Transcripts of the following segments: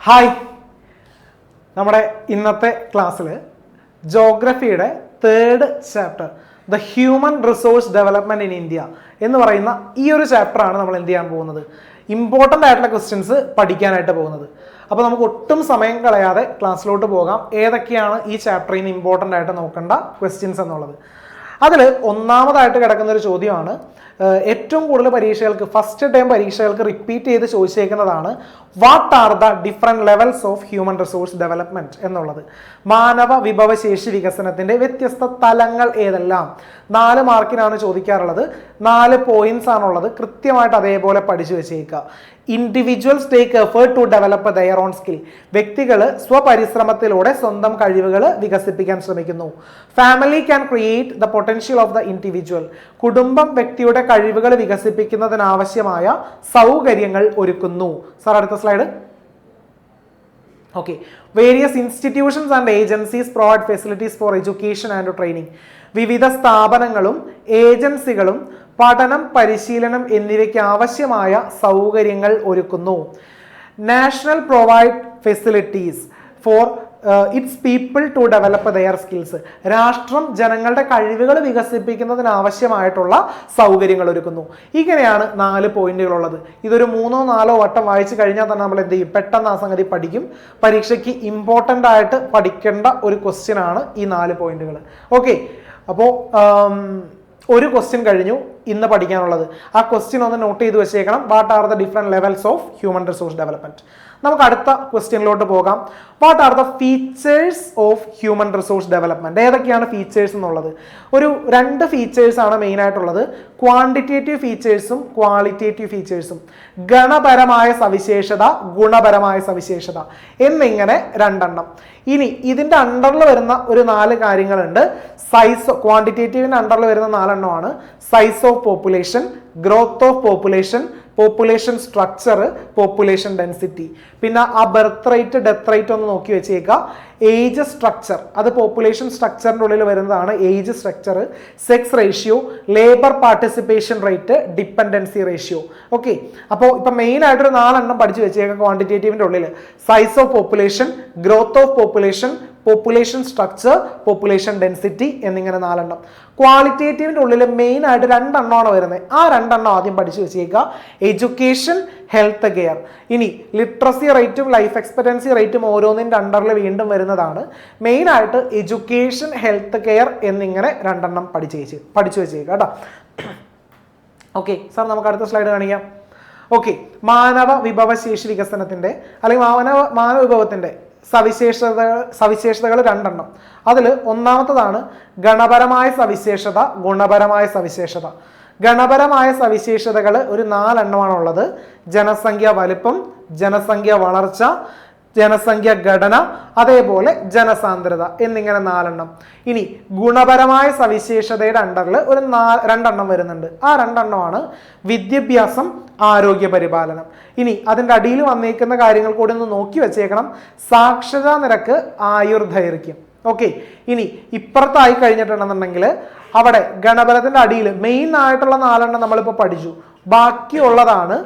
Hi. നമ്മുടെ ഇന്നത്തെ ക്ലാസ്സിൽ ജോഗ്രഫിയുടെ third chapter the human resource development in India എന്ന് പറയുന്ന ഈ ഒരു ചാപ്റ്ററാണ് നമ്മൾ എന്ത് ചെയ്യാൻ പോകുന്നത്? ഇമ്പോർട്ടന്റ് ആയിട്ടുള്ള ക്വസ്റ്റ്യൻസ് പഠിക്കാനായിട്ട് പോകുന്നത്. അപ്പോൾ നമുക്ക് ഒട്ടും സമയം കളയാതെ ക്ലാസ്സിലോട്ട് പോകാം. ഏതൊക്കെയാണ് ഈ ചാപ്റ്ററിൽ നിന്ന് ഇമ്പോർട്ടന്റ് ആയിട്ട് നോക്കേണ്ട ക്വസ്റ്റ്യൻസ് എന്നുള്ളത്? അതിൽ ഒന്നാമതായിട്ട് കിടക്കുന്ന ഒരു ചോദ്യമാണ് ഏറ്റവും കൂടുതൽ പരീക്ഷകൾക്ക് ഫസ്റ്റ് ടൈം പരീക്ഷകൾക്ക് റിപ്പീറ്റ് ചെയ്ത് ചോദിച്ചേക്കുന്നതാണ് what are the different levels of human resource development എന്നുള്ളത്. മാനവ വിഭവശേഷി വികസനത്തിന്റെ വ്യത്യസ്ത തലങ്ങൾ ഏതെല്ലാം? നാല് മാർക്കിനാണ് ചോദിക്കാറുള്ളത്. നാല് പോയിന്റ്സ് ആണുള്ളത് കൃത്യമായിട്ട് അതേപോലെ പഠിച്ചു വെച്ചേക്കുക. Individuals take effort to develop their own skill വ്യക്തികൾ സ്വപരിശ്രമത്തിലൂടെ സ്വന്തം കഴിവുകൾ വികസിപ്പിക്കാൻ ശ്രമിക്കുന്നു. Family can create the potential of the individual കുടുംബം വ്യക്തിയുടെ കഴിവുകൾ വികസിപ്പിക്കുന്നതിനാവശ്യമായ സൗകര്യങ്ങൾ ഒരുക്കുന്നു. സാർ അടുത്ത slide okay various institutions and agencies provide facilities for education and training വിവിധ സ്ഥാപനങ്ങളും ഏജൻസികളും പഠനം പരിശീലനം എന്നിവയ്ക്ക് ആവശ്യമായ സൗകര്യങ്ങൾ ഒരുക്കുന്നു. National provide facilities for its people to develop their skills രാഷ്ട്രം ജനങ്ങളുടെ കഴിവുകൾ വികസിപ്പിക്കുന്നതിനാവശ്യമായിട്ടുള്ള സൗകര്യങ്ങൾ ഒരുക്കുന്നു. ഇങ്ങനെയാണ് നാല് പോയിന്റുകളുള്ളത് ഇതൊരു മൂന്നോ നാലോ വട്ടം വായിച്ചു കഴിഞ്ഞാൽ തന്നെ നമ്മൾ എന്ത് ചെയ്യും? പെട്ടെന്ന് ആ സംഗതി പഠിക്കും. പരീക്ഷയ്ക്ക് ഇമ്പോർട്ടന്റ് ആയിട്ട് പഠിക്കേണ്ട ഒരു ക്വസ്റ്റ്യൻ ആണ് ഈ നാല് പോയിന്റുകൾ ഓക്കെ അപ്പോൾ ഒരു ക്വസ്റ്റ്യൻ കഴിഞ്ഞു ഇന്ന് പഠിക്കാനുള്ളത്. ആ ക്വസ്റ്റ്യൻ ഒന്ന് നോട്ട് ചെയ്ത് വെച്ചേക്കണം. What are the different levels of human resource development നമുക്ക് അടുത്ത ക്വസ്റ്റ്യനിലോട്ട് പോകാം. What are the features of human resource development ഏതൊക്കെയാണ് ഫീച്ചേഴ്സ് എന്നുള്ളത്? ഒരു രണ്ട് ഫീച്ചേഴ്സ് ആണ് മെയിൻ ആയിട്ടുള്ളത്. ക്വാണ്ടിറ്റേറ്റീവ് ഫീച്ചേഴ്സും ക്വാളിറ്റേറ്റീവ് ഫീച്ചേഴ്സും ഗണപരമായ സവിശേഷത ഗുണപരമായ സവിശേഷത എന്നിങ്ങനെ രണ്ടെണ്ണം. ഇനി ഇതിന്റെ അണ്ടറിൽ വരുന്ന ഒരു നാല് കാര്യങ്ങളുണ്ട്. സൈസ് ക്വാണ്ടിറ്റേറ്റീവിന്റെ അണ്ടറിൽ വരുന്ന നാലെണ്ണമാണ്. Size of population growth of population population structure population density പിന്നെ ആ ബർത്ത് റേറ്റ് ഡെത്ത് റേറ്റ് ഒന്ന് നോക്കി വെച്ചേക്കുക ഏജ് സ്ട്രക്ചർ അത് പോപ്പുലേഷൻ സ്ട്രക്ചറിന്റെ ഉള്ളിൽ വരുന്നതാണ് age structure sex ratio labour participation rate dependency ratio okay അപ്പോൾ ഇപ്പം മെയിൻ ആയിട്ടൊരു നാലെണ്ണം പഠിച്ചു വെച്ചേക്കുക ക്വാണ്ടിറ്റേറ്റീവിന്റെ ഉള്ളിൽ size of population growth of population population structure population density എന്നിങ്ങനെ നാലെണ്ണം. ക്വാളിറ്റേറ്റീവിന്റെ ഉള്ളിൽ മെയിൻ ആയിട്ട് രണ്ടെണ്ണമാണ് വരുന്നത്. ആ രണ്ടെണ്ണം ആദ്യം പഠിച്ചു വെച്ചേക്കുക. എഡ്യൂക്കേഷൻ ഹെൽത്ത് കെയർ ഇനി ലിറ്ററസി റേറ്റും ലൈഫ് എക്സ്പെക്റ്റൻസി റേറ്റും ഓരോന്നിന്റെ അണ്ടറിൽ വീണ്ടും വരുന്നതാണ്. മെയിനായിട്ട് എഡ്യൂക്കേഷൻ ഹെൽത്ത് കെയർ എന്നിങ്ങനെ രണ്ടെണ്ണം പഠിച്ചു വെച്ച് പഠിച്ചു വെച്ചേക്കുക കേട്ടോ. ഓക്കെ സാർ നമുക്ക് അടുത്ത സ്ലൈഡ് കാണിക്കാം. ഓക്കെ മാനവ വിഭവശേഷി വികസനത്തിന്റെ അല്ലെങ്കിൽ മാനവ മാനവ വിഭവത്തിന്റെ സവിശേഷതകൾ സവിശേഷതകൾ രണ്ടെണ്ണം. അതിൽ ഒന്നാമത്തതാണ് ഗണപരമായ സവിശേഷത ഗുണപരമായ സവിശേഷത. ഗണപരമായ സവിശേഷതകൾ ഒരു നാലെണ്ണമാണുള്ളത്. ജനസംഖ്യ വലിപ്പം ജനസംഖ്യ വളർച്ച ജനസംഖ്യ ഘടന അതേപോലെ ജനസാന്ദ്രത എന്നിങ്ങനെ നാലെണ്ണം. ഇനി ഗുണപരമായ സവിശേഷതയുടെ അണ്ടറിൽ ഒരു നാ രണ്ടെണ്ണം വരുന്നുണ്ട്. ആ രണ്ടെണ്ണമാണ് വിദ്യാഭ്യാസം ആരോഗ്യ പരിപാലനം. ഇനി അതിന്റെ അടിയിൽ വന്നേക്കുന്ന കാര്യങ്ങൾ കൂടി ഒന്ന് നോക്കി വെച്ചേക്കണം. സാക്ഷരതാ നിരക്ക് ആയുർദൈർഘ്യം. ഓക്കെ. ഇനി ഇപ്പുറത്തായി കഴിഞ്ഞിട്ടുണ്ടെന്നുണ്ടെങ്കിൽ അവിടെ ഗണപരത്തിന്റെ അടിയിൽ മെയിൻ ആയിട്ടുള്ള നാലെണ്ണം നമ്മളിപ്പോൾ പഠിച്ചു. ബാക്കിയുള്ളതാണ്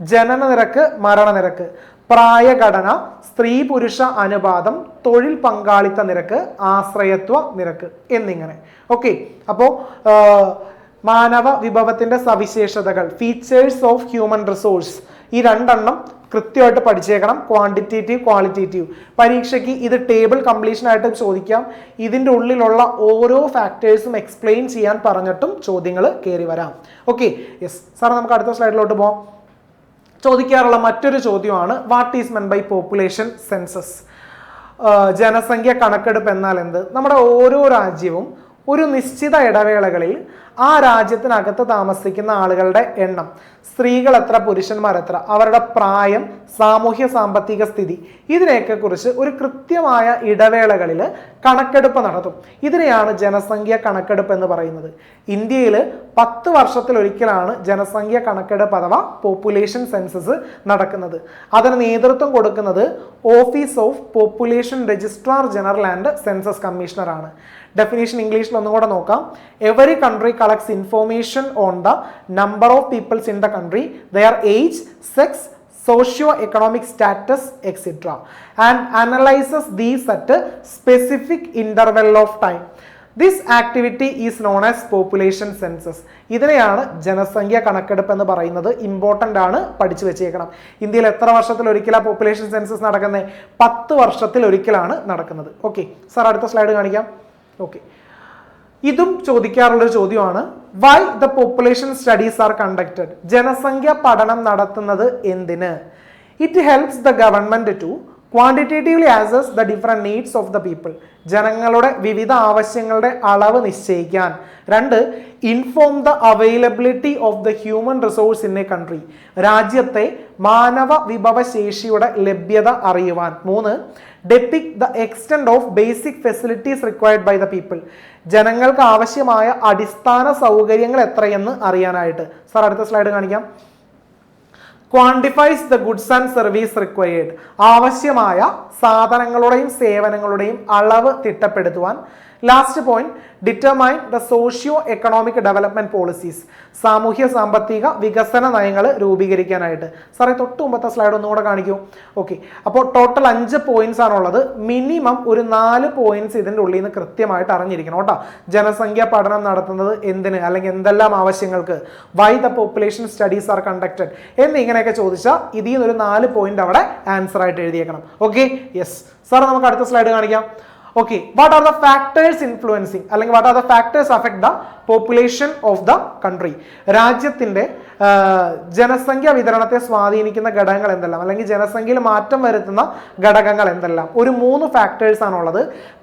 ജനന നിരക്ക് മരണനിരക്ക്. പ്രായഘടന സ്ത്രീ പുരുഷ അനുപാതം തൊഴിൽ പങ്കാളിത്ത നിരക്ക് ആശ്രയത്വ നിരക്ക് എന്നിങ്ങനെ. ഓക്കെ അപ്പോൾ മാനവ വിഭവത്തിന്റെ സവിശേഷതകൾ ഫീച്ചേഴ്സ് ഓഫ് ഹ്യൂമൻ റിസോഴ്സ് ഈ രണ്ടെണ്ണം കൃത്യമായിട്ട് പഠിച്ചേക്കണം. ക്വാണ്ടിറ്റേറ്റീവ് ക്വാളിറ്റേറ്റീവ് പരീക്ഷയ്ക്ക് ഇത് ടേബിൾ കംപ്ലീഷൻ ആയിട്ട് ചോദിക്കാം. ഇതിന്റെ ഉള്ളിലുള്ള ഓരോ ഫാക്ടേഴ്സും എക്സ്പ്ലെയിൻ ചെയ്യാൻ പറഞ്ഞിട്ടും ചോദ്യങ്ങൾ കയറി വരാം. ഓക്കെ യെസ് സാർ നമുക്ക് അടുത്ത സ്ലൈഡിലോട്ട് പോകാം ചോദിക്കാറുള്ള മറ്റൊരു ചോദ്യമാണ് what is meant by population census ജനസംഖ്യ കണക്കെടുപ്പ് എന്നാൽ എന്ത്? നമ്മുടെ ഓരോ രാജ്യവും ഒരു നിശ്ചിത ഇടവേളകളിൽ ആ രാജ്യത്തിനകത്ത് താമസിക്കുന്ന ആളുകളുടെ എണ്ണം സ്ത്രീകൾ എത്ര പുരുഷന്മാർ എത്ര അവരുടെ പ്രായം സാമൂഹ്യ സാമ്പത്തിക സ്ഥിതി ഇതിനെയൊക്കെ കുറിച്ച് ഒരു കൃത്യമായ ഇടവേളകളിൽ കണക്കെടുപ്പ് നടത്തും. ഇതിനെയാണ് ജനസംഖ്യ കണക്കെടുപ്പ് എന്ന് പറയുന്നത്. ഇന്ത്യയിൽ പത്ത് വർഷത്തിലൊരിക്കലാണ് ജനസംഖ്യ കണക്കെടുപ്പ് അഥവാ പോപ്പുലേഷൻ സെൻസസ് നടക്കുന്നത്. അതിന് നേതൃത്വം കൊടുക്കുന്നത് office of population registrar general and census commissioner ആണ്. ഡെഫിനേഷൻ ഇംഗ്ലീഷിൽ ഒന്നും കൂടെ നോക്കാം. Every country collects information on the number of peoples in the country their age sex socio economic status etc and analyzes these at specific interval of time. This activity is known as population census ഇതിനെയാണ് ജനസംഖ്യ കണക്കെടുപ്പ് എന്ന് പറയുന്നത് important ആണ് പഠിച്ചു വെച്ചേക്കണം. ഇന്ത്യയിൽ എത്ര വർഷത്തിൽ ഒരിക്കലാണ് പോപ്പുലേഷൻ സെൻസസ് നടക്കുന്നത് പത്ത് വർഷത്തിൽ ഒരിക്കലാണ് നടക്കുന്നത്. ഓക്കെ സാർ അടുത്ത സ്ലൈഡ് കാണിക്കാം. ഓക്കെ ഇതും ചോദിക്കാറുള്ളൊരു ചോദ്യമാണ്. Why the population studies are conducted ജനസംഖ്യ പഠനം നടത്തുന്നത് എന്തിന്? It helps the government to quantitatively assess the different needs of the people ജനങ്ങളുടെ വിവിധ ആവശ്യങ്ങളുടെ അളവ് നിശ്ചയിക്കാൻ. രണ്ട് inform the availability of the human resource in a country രാജ്യത്തെ മാനവ വിഭവശേഷിയുടെ ലഭ്യത അറിയുവാൻ. മൂന്ന് depict the extent of basic facilities required by the people ജനങ്ങൾക്ക് ആവശ്യമായ അടിസ്ഥാന സൗകര്യങ്ങൾ എത്രയെന്ന് അറിയാനായിട്ട്. സാർ അടുത്ത സ്ലൈഡ് കാണിക്കാം. Quantifies the goods and service required ആവശ്യമായ സാധനങ്ങളുടെയും സേവനങ്ങളുടെയും അളവ് തിട്ടപ്പെടുത്തുവാൻ last point determine the socio economic development policies സാമൂഹ്യ സാമ്പത്തിക വികസന നയങ്ങൾ രൂപീകരിക്കാനായിട്ട്. സാറേ തൊട്ട് മുമ്പത്തെ സ്ലൈഡ് ഒന്നുകൂടെ കാണിക്കൂ. ഓക്കെ അപ്പോൾ ടോട്ടൽ അഞ്ച് പോയിന്റ്സ് ആണുള്ളത്. മിനിമം ഒരു നാല് പോയിന്റ്സ് ഇതിന്റെ ഉള്ളിൽ നിന്ന് കൃത്യമായിട്ട് അറിഞ്ഞിരിക്കണം കേട്ടോ. ജനസംഖ്യ പഠനം നടത്തുന്നത് എന്തിന്? അല്ലെങ്കിൽ എന്തെല്ലാം ആവശ്യങ്ങൾക്ക്? Why the population studies are conducted എന്നിങ്ങനെയൊക്കെ ചോദിച്ചാൽ ഇതിൽ ഒരു നാല് പോയിന്റ് അവിടെ ആൻസർ ആയിട്ട് എഴുതിയേക്കണം. ഓക്കെ യെസ് സാർ നമുക്ക് അടുത്ത സ്ലൈഡ് കാണിക്കാം. Okay what are the factors influencing അല്ലെങ്കിൽ what are the factors affect the population of the country രാജ്യത്തിന്റെ ജനസംഖ്യ വിതരണത്തെ സ്വാധീനിക്കുന്ന ഘടകങ്ങൾ എന്തെല്ലാം? അല്ലെങ്കിൽ ജനസംഖ്യയിൽ മാറ്റം വരുത്തുന്ന ഘടകങ്ങൾ എന്തെല്ലാം? ഒരു മൂന്ന് ഫാക്ടേഴ്സ് ആണുള്ളത്.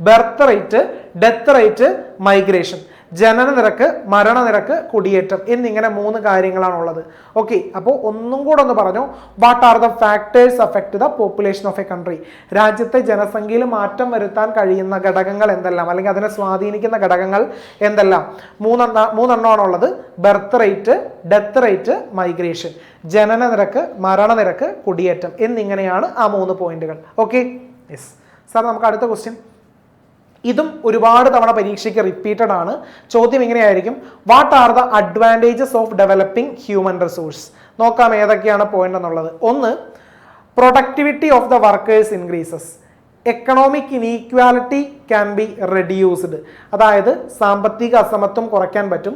Birth rate death rate migration ജനന നിരക്ക് മരണനിരക്ക് കുടിയേറ്റം എന്നിങ്ങനെ മൂന്ന് കാര്യങ്ങളാണുള്ളത്. ഓക്കെ അപ്പോൾ ഒന്നും കൂടെ ഒന്ന് പറഞ്ഞു. What are the factors affect the population of a country രാജ്യത്തെ ജനസംഖ്യയിൽ മാറ്റം വരുത്താൻ കഴിയുന്ന ഘടകങ്ങൾ എന്തെല്ലാം? അല്ലെങ്കിൽ അതിനെ സ്വാധീനിക്കുന്ന ഘടകങ്ങൾ എന്തെല്ലാം? മൂന്നെണ്ണ മൂന്നെണ്ണമാണുള്ളത്. Birth rate death rate migration ജനന നിരക്ക് മരണനിരക്ക് കുടിയേറ്റം എന്നിങ്ങനെയാണ് ആ മൂന്ന് പോയിന്റുകൾ ഓക്കെ യെസ് സാർ നമുക്ക് അടുത്ത ക്വസ്റ്റ്യൻ ഇതും ഒരുപാട് തവണ പരീക്ഷയ്ക്ക് റിപ്പീറ്റഡ് ആണ്. ചോദ്യം ഇങ്ങനെയായിരിക്കും. What are the advantages of developing human resource നോക്കാം ഏതൊക്കെയാണ് പോയിന്റ് എന്നുള്ളത്. ഒന്ന് productivity of the workers increases economic inequality can be reduced അതായത് സാമ്പത്തിക അസമത്വം കുറയ്ക്കാൻ പറ്റും.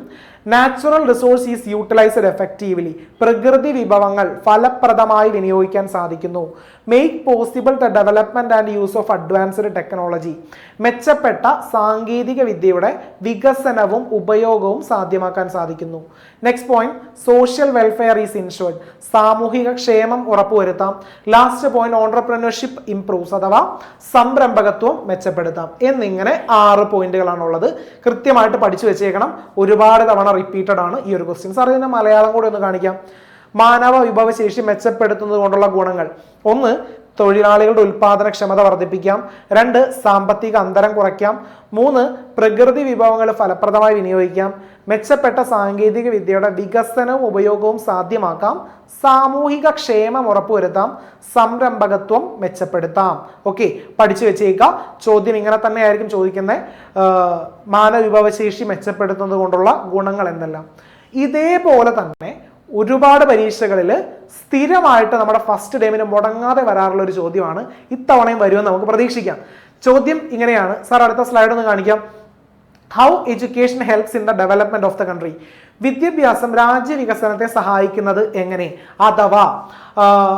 Natural resource is utilized effectively പ്രകൃതി വിഭവങ്ങൾ ഫലപ്രദമായി വിനിയോഗിക്കാൻ സാധിക്കുന്നു. Make possible the development and use of advanced technology മെച്ചപ്പെട്ട സാങ്കേതിക വിദ്യയുടെ വികസനവും ഉപയോഗവും സാധ്യമാക്കാൻ സാധിക്കുന്നു. Next point social welfare is ensured സാമൂഹിക ക്ഷേമം ഉറപ്പുവരുത്താം. ലാസ്റ്റ് പോയിന്റ് ഓൺട്രപ്രനർഷിപ്പ് ഇംപ്രൂവ്സ് അഥവാ സംരംഭകത്വം മെച്ചപ്പെടുത്താം. എന്നിങ്ങനെ ആറ് പോയിന്റുകളാണുള്ളത്. കൃത്യമായിട്ട് പഠിച്ചു വെച്ചേക്കണം. ഒരുപാട് തവണ റിപ്പീറ്റഡ് ആണ് ഈ ഒരു ക്വസ്റ്റ്യൻ സാർ ഇതിന്റെ മലയാളം കൂടെ ഒന്ന് കാണിക്കാം. മാനവ വിഭവശേഷി മെച്ചപ്പെടുത്തുന്നത് കൊണ്ടുള്ള ഗുണങ്ങൾ. ഒന്ന് തൊഴിലാളികളുടെ ഉൽപാദനക്ഷമത വർദ്ധിപ്പിക്കാം. രണ്ട് സാമ്പത്തിക അന്തരം കുറയ്ക്കാം. മൂന്ന് പ്രകൃതി വിഭവങ്ങൾ ഫലപ്രദമായി വിനിയോഗിക്കാം. മെച്ചപ്പെട്ട സാങ്കേതിക വിദ്യയുടെ വികസനവും ഉപയോഗവും സാധ്യമാക്കാം. സാമൂഹിക ക്ഷേമം ഉറപ്പുവരുത്താം. സംരംഭകത്വം മെച്ചപ്പെടുത്താം. ഓക്കെ പഠിച്ചു വെച്ചേക്കാം. ചോദ്യം ഇങ്ങനെ തന്നെയായിരിക്കും ചോദിക്കുന്നത് മാനവ വിഭവശേഷി മെച്ചപ്പെടുത്തുന്നത് കൊണ്ടുള്ള ഗുണങ്ങൾ എന്തെല്ലാം? ഇതേപോലെ തന്നെ ഒരുപാട് പരീക്ഷകളിൽ സ്ഥിരമായിട്ട് നമ്മുടെ ഫസ്റ്റ് ടൈമിന് മുടങ്ങാതെ വരാറുള്ള ഒരു ചോദ്യമാണ്. ഇത്തവണയും വരുമെന്ന് നമുക്ക് പ്രതീക്ഷിക്കാം. ചോദ്യം ഇങ്ങനെയാണ്. സാർ അടുത്ത സ്ലൈഡ് ഒന്ന് കാണിക്കാം. How education helps in the development of the country വിദ്യാഭ്യാസം രാജ്യവികസനത്തെ സഹായിക്കുന്നത് എങ്ങനെ? അഥവാ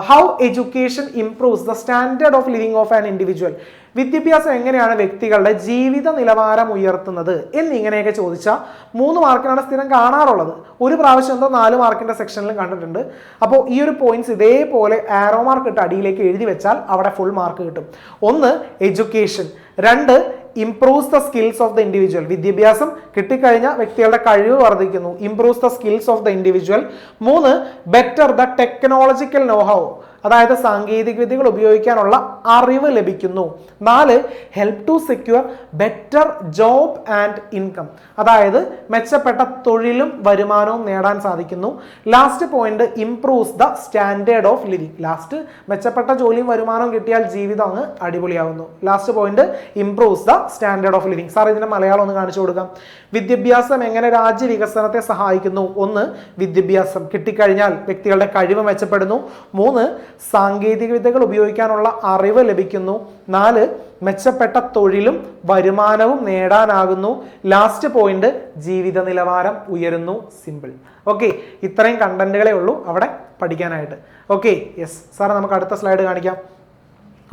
how education improves the standard of living of an individual വിദ്യാഭ്യാസം എങ്ങനെയാണ് വ്യക്തികളുടെ ജീവിത നിലവാരം ഉയർത്തുന്നത്? എന്നിങ്ങനെയൊക്കെ ചോദിച്ചാൽ മൂന്ന് മാർക്കിനാണ് സ്ഥിരം കാണാറുള്ളത്. ഒരു പ്രാവശ്യം എന്തോ നാല് മാർക്കിന്റെ സെക്ഷനിലും കണ്ടിട്ടുണ്ട്. അപ്പോൾ ഈ ഒരു പോയിന്റ്സ് ഇതേപോലെ ആരോ മാർക്ക് ഇട്ട് അടിയിലേക്ക് എഴുതി വെച്ചാൽ അവിടെ ഫുൾ മാർക്ക് കിട്ടും. ഒന്ന് എഡ്യൂക്കേഷൻ രണ്ട് improves the skills of the individual വിദ്യാഭ്യാസം കിട്ടിക്കഴിഞ്ഞാൽ വ്യക്തികളുടെ കഴിവ് വർദ്ധിക്കുന്നു. Improves the skills of the individual മൂന്ന് better the technological know how അതായത് സാങ്കേതിക വിദ്യകൾ ഉപയോഗിക്കാനുള്ള അറിവ് ലഭിക്കുന്നു. നാല് help to secure better job and income അതായത് മെച്ചപ്പെട്ട തൊഴിലും വരുമാനവും നേടാൻ സാധിക്കുന്നു. Last point improves the standard of living last മെച്ചപ്പെട്ട ജോലിയും വരുമാനവും കിട്ടിയാൽ ജീവിതം അങ്ങ് അടിപൊളിയാവുന്നു. Last point improves the standard of living sir ഇതിന്റെ മലയാളം ഒന്ന് കാണിച്ചു കൊടുക്കാം. വിദ്യാഭ്യാസം എങ്ങനെ രാജ്യ വികസനത്തെ സഹായിക്കുന്നു? ഒന്ന് വിദ്യാഭ്യാസം കിട്ടിക്കഴിഞ്ഞാൽ വ്യക്തികളുടെ കഴിവ് മെച്ചപ്പെടുന്നു. മൂന്ന് സാങ്കേതിക വിദ്യകൾ ഉപയോഗിക്കാനുള്ള അറിവ് ലഭിക്കുന്നു. നാല് മെച്ചപ്പെട്ട തൊഴിലും വരുമാനവും നേടാനാകുന്നു. ലാസ്റ്റ് പോയിന്റ് ജീവിത നിലവാരം ഉയരുന്നു. സിമ്പിൾ ഓക്കെ ഇത്രയും കണ്ടന്റുകളെ ഉള്ളൂ അവിടെ പഠിക്കാനായിട്ട്. ഓക്കെ യെസ് സാറേ നമുക്ക് അടുത്ത സ്ലൈഡ് കാണിക്കാം.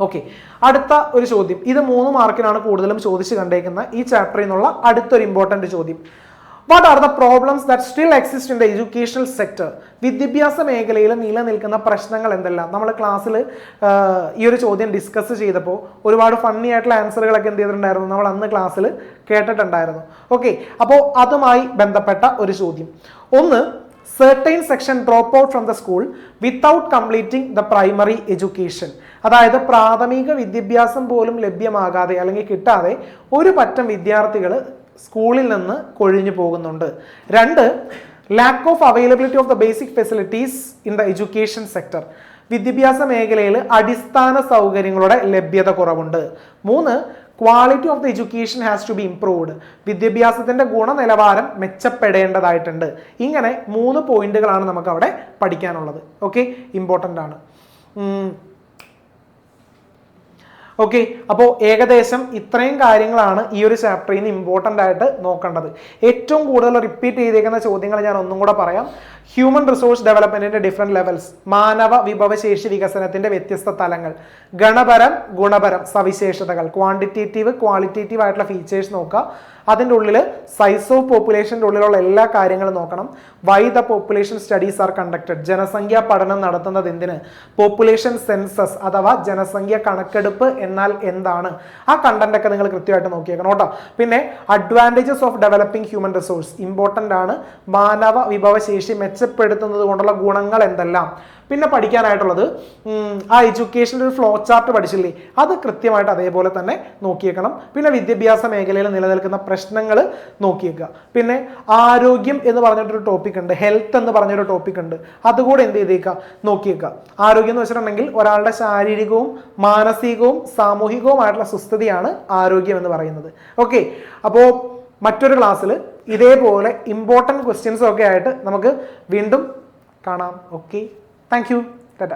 ഓക്കെ അടുത്ത ഒരു ചോദ്യം. ഇത് മൂന്ന് മാർക്കിനാണ് കൂടുതലും ചോദിച്ചു കണ്ടേക്കുന്ന ഈ ചാപ്റ്ററിൽ നിന്നുള്ള അടുത്തൊരു ഇമ്പോർട്ടന്റ് ചോദ്യം. What are the problems that still exist in the educational sector വിദ്യാഭ്യാസ മേഖലയിൽ നിലനിൽക്കുന്ന പ്രശ്നങ്ങൾ എന്തെല്ലാം? നമ്മൾ ക്ലാസ്സിൽ ഈ ഒരു ചോദ്യം ഡിസ്കസ് ചെയ്തപ്പോൾ ഒരുപാട് ഫണ്ണി ആയിട്ടുള്ള ആൻസറുകളൊക്കെ എന്ത് ചെയ്തിട്ടുണ്ടായിരുന്നു? നമ്മൾ അന്ന് ക്ലാസ്സിൽ കേട്ടിട്ടുണ്ടായിരുന്നു. ഓക്കെ അപ്പോൾ അതുമായി ബന്ധപ്പെട്ട ഒരു ചോദ്യം. ഒന്ന് certain section drop out from the school without completing the primary education അതായത് പ്രാഥമിക വിദ്യാഭ്യാസം പോലും ലഭ്യമാകാതെ അല്ലെങ്കിൽ കിട്ടാതെ ഒരു പറ്റം വിദ്യാർത്ഥികൾ സ്കൂളിൽ നിന്ന് കൊഴിഞ്ഞു പോകുന്നുണ്ട്. രണ്ട് lack of availability of the basic facilities in the education sector വിദ്യാഭ്യാസ മേഖലയിൽ അടിസ്ഥാന സൗകര്യങ്ങളുടെ ലഭ്യത കുറവുണ്ട്. മൂന്ന് quality of the education has to be improved വിദ്യാഭ്യാസത്തിന്റെ ഗുണനിലവാരം മെച്ചപ്പെടേണ്ടതായിട്ടുണ്ട്. ഇങ്ങനെ മൂന്ന് പോയിന്റുകളാണ് നമുക്ക് അവിടെ പഠിക്കാനുള്ളത്. ഓക്കെ ഇമ്പോർട്ടന്റ് ആണ്. ഓക്കെ അപ്പോൾ ഏകദേശം ഇത്രയും കാര്യങ്ങളാണ് ഈ ഒരു ചാപ്റ്ററിൽ നിന്ന് ഇമ്പോർട്ടന്റ് ആയിട്ട് നോക്കേണ്ടത്. ഏറ്റവും കൂടുതൽ റിപ്പീറ്റ് ചെയ്തേക്കുന്ന ചോദ്യങ്ങൾ ഞാൻ ഒന്നും കൂടെ പറയാം. ഹ്യൂമൻ റിസോഴ്സ് ഡെവലപ്മെന്റിന്റെ ഡിഫറെന്റ് ലെവൽസ് മാനവ വിഭവശേഷി വികസനത്തിന്റെ വ്യത്യസ്ത തലങ്ങൾ ഗണപരം ഗുണപരം സവിശേഷതകൾ ക്വാണ്ടിറ്റേറ്റീവ് ക്വാളിറ്റേറ്റീവ് ആയിട്ടുള്ള ഫീച്ചേഴ്സ് നോക്കുക. അതിന്റെ ഉള്ളിൽ സൈസ് ഓഫ് പോപ്പുലേഷന്റെ ഉള്ളിലുള്ള എല്ലാ കാര്യങ്ങളും നോക്കണം. Why the population studies are conducted ജനസംഖ്യാ പഠനം നടത്തുന്നത് എന്തിന്? പോപ്പുലേഷൻ സെൻസസ് അഥവാ ജനസംഖ്യ കണക്കെടുപ്പ് എന്നാൽ എന്താണ്? ആ കണ്ടന്റ് ഒക്കെ നിങ്ങൾ കൃത്യമായിട്ട് നോക്കിയേക്കണം കേട്ടോ. പിന്നെ advantages of developing human resource important ആണ്. മാനവ വിഭവശേഷി മെച്ചപ്പെടുത്തുന്നത് കൊണ്ടുള്ള ഗുണങ്ങൾ എന്തെല്ലാം? പിന്നെ പഠിക്കാനായിട്ടുള്ളത് ആ എഡ്യൂക്കേഷന്റെ ഒരു ഫ്ലോ ചാർട്ട് പഠിച്ചില്ലേ? അത് കൃത്യമായിട്ട് അതേപോലെ തന്നെ നോക്കിയേക്കണം. പിന്നെ വിദ്യാഭ്യാസ മേഖലയിൽ നിലനിൽക്കുന്ന പ്രശ്നങ്ങൾ നോക്കിയേക്കുക. പിന്നെ ആരോഗ്യം എന്ന് പറഞ്ഞിട്ടൊരു ടോപ്പിക് ഉണ്ട് ഹെൽത്ത് എന്ന് പറഞ്ഞൊരു ടോപ്പിക് ഉണ്ട്. അതുകൂടെ എന്ത് ചെയ്തേക്കുക? നോക്കിയേക്കുക. ആരോഗ്യം എന്ന് വെച്ചിട്ടുണ്ടെങ്കിൽ ഒരാളുടെ ശാരീരികവും മാനസികവും സാമൂഹികവുമായിട്ടുള്ള സുസ്ഥിതിയാണ് ആരോഗ്യം എന്ന് പറയുന്നത്. ഓക്കെ അപ്പോൾ മറ്റൊരു ക്ലാസ്സിൽ ഇതേപോലെ ഇമ്പോർട്ടന്റ് ക്വസ്റ്റ്യൻസും ഒക്കെ ആയിട്ട് നമുക്ക് വീണ്ടും കാണാം. Okay thank you Tata